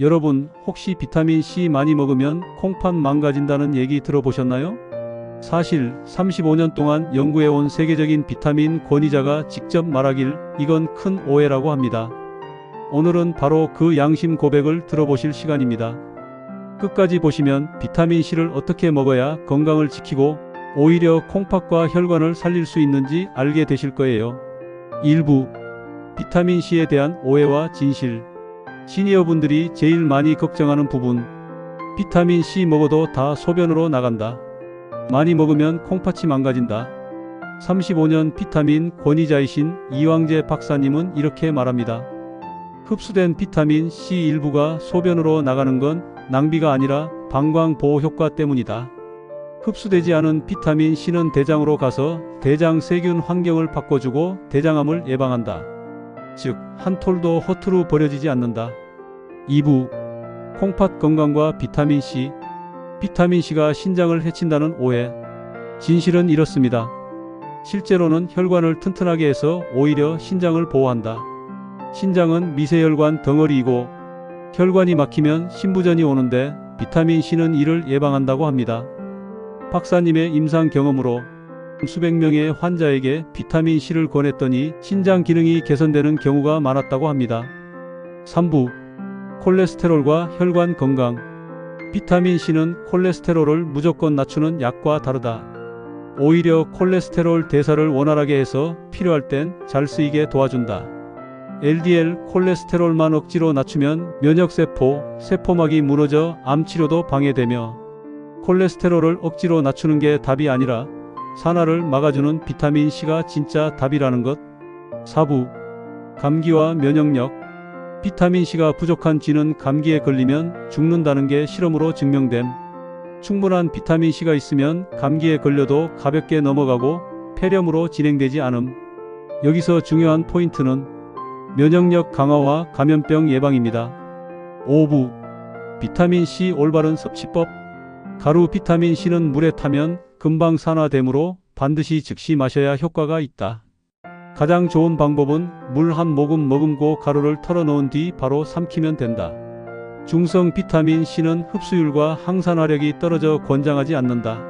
여러분, 혹시 비타민 C 많이 먹으면 콩팥 망가진다는 얘기 들어보셨나요? 사실 35년 동안 연구해온 세계적인 비타민 권위자가 직접 말하길 이건 큰 오해라고 합니다. 오늘은 바로 그 양심 고백을 들어보실 시간입니다. 끝까지 보시면 비타민 C를 어떻게 먹어야 건강을 지키고 오히려 콩팥과 혈관을 살릴 수 있는지 알게 되실 거예요. 일부 비타민 C에 대한 오해와 진실 시니어분들이 제일 많이 걱정하는 부분 비타민 C 먹어도 다 소변으로 나간다. 많이 먹으면 콩팥이 망가진다. 35년 비타민 권위자이신 이왕재 박사님은 이렇게 말합니다. 흡수된 비타민 C 일부가 소변으로 나가는 건 낭비가 아니라 방광 보호 효과 때문이다. 흡수되지 않은 비타민 C는 대장으로 가서 대장 세균 환경을 바꿔주고 대장암을 예방한다. 즉, 한 톨도 허투루 버려지지 않는다. 2부 콩팥 건강과 비타민 C 비타민 C가 신장을 해친다는 오해 진실은 이렇습니다. 실제로는 혈관을 튼튼하게 해서 오히려 신장을 보호한다. 신장은 미세혈관 덩어리이고 혈관이 막히면 신부전이 오는데 비타민 C는 이를 예방한다고 합니다. 박사님의 임상 경험으로 수백 명의 환자에게 비타민 C를 권했더니 신장 기능이 개선되는 경우가 많았다고 합니다. 3부 콜레스테롤과 혈관 건강 비타민 C는 콜레스테롤을 무조건 낮추는 약과 다르다. 오히려 콜레스테롤 대사를 원활하게 해서 필요할 땐 잘 쓰이게 도와준다. LDL 콜레스테롤만 억지로 낮추면 면역세포, 세포막이 무너져 암치료도 방해되며 콜레스테롤을 억지로 낮추는 게 답이 아니라 산화를 막아주는 비타민 C가 진짜 답이라는 것. 4부 감기와 면역력 비타민 C가 부족한 쥐는 감기에 걸리면 죽는다는 게 실험으로 증명됨. 충분한 비타민 C가 있으면 감기에 걸려도 가볍게 넘어가고 폐렴으로 진행되지 않음. 여기서 중요한 포인트는 면역력 강화와 감염병 예방입니다. 5부 비타민 C 올바른 섭취법 가루 비타민 C는 물에 타면 금방 산화되므로 반드시 즉시 마셔야 효과가 있다. 가장 좋은 방법은 물 한 모금 머금고 가루를 털어 넣은 뒤 바로 삼키면 된다. 중성 비타민 C는 흡수율과 항산화력이 떨어져 권장하지 않는다.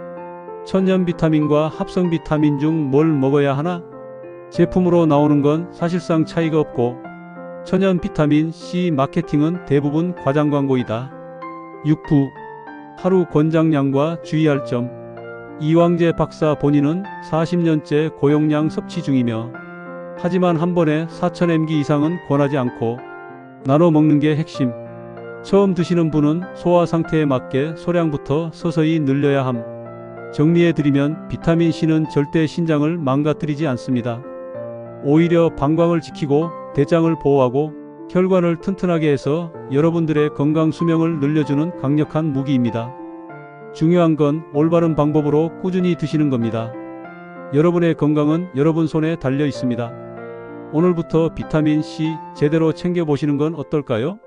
천연 비타민과 합성 비타민 중 뭘 먹어야 하나? 제품으로 나오는 건 사실상 차이가 없고 천연 비타민 C 마케팅은 대부분 과장 광고이다. 6부 하루 권장량과 주의할 점 이왕재 박사 본인은 40년째 고용량 섭취 중이며 하지만 한 번에 4000mg 이상은 권하지 않고 나눠 먹는 게 핵심. 처음 드시는 분은 소화 상태에 맞게 소량부터 서서히 늘려야 함. 정리해 드리면 비타민 C는 절대 신장을 망가뜨리지 않습니다. 오히려 방광을 지키고 대장을 보호하고 혈관을 튼튼하게 해서 여러분들의 건강 수명을 늘려주는 강력한 무기입니다. 중요한 건 올바른 방법으로 꾸준히 드시는 겁니다. 여러분의 건강은 여러분 손에 달려 있습니다. 오늘부터 비타민 C 제대로 챙겨보시는 건 어떨까요?